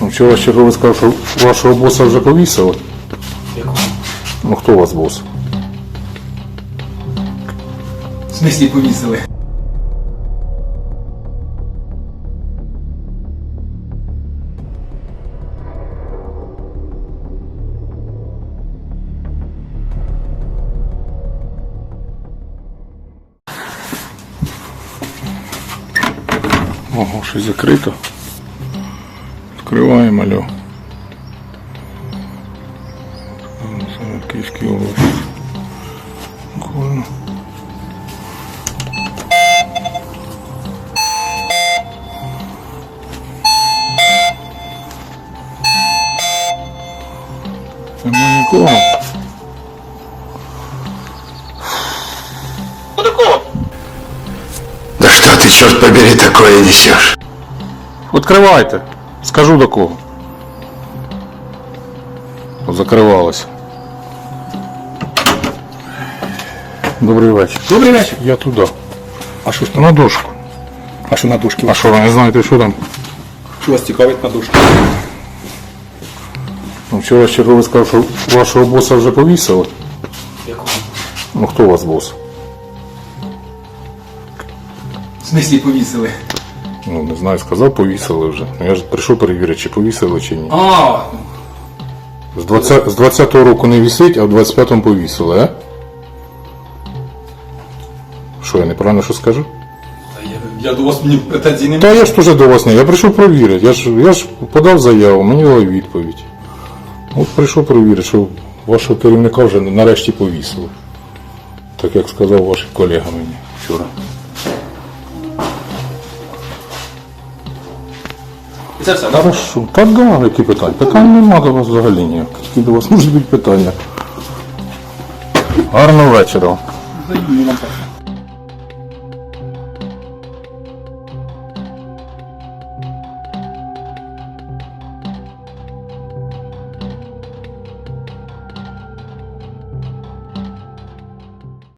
Ну, вчора черговий сказав, що вашого боса вже повісили. Ну хто у вас бос? В смислі повісили? Ого, щось закрито. Відкриваємо, алло. Це Київський область. Прикольно. Нема нікого. Да что ты, черт побери, такое несешь? Відкривайте. Скажу до кого. От Закривалося. Добрий вечір. Добрий вечір. Я туди. А що ж На дошку. А що на дужки? А що, ви не знаєте, що там? Що вас цікавить на дужки? Ну, вчора черговий сказав, що вашого боса вже повісили. Якого? Ну хто у вас бос? В смислі повісили? Ну, не знаю, сказав, повісили вже. Ну, я ж прийшов перевірити, чи повісили, чи ні. А, З 20 з 20-го року не вісить, а в 25-му повісили, а? Що, я неправильно що скажу? та я, я до вас мені претензій не Та я ж теж до вас не. Я прийшов провірити. Я ж, я ж подав заяву, мені дали відповідь. От прийшов провірити, що вашого керівника вже нарешті повісили. Так як сказав ваш колега мені вчора. Це все, так? Хорошо. Та да, які питання? Питань нема до вас взагалі ніяких. Які до вас можуть бути питання. Гарного вечора. Взаємно так.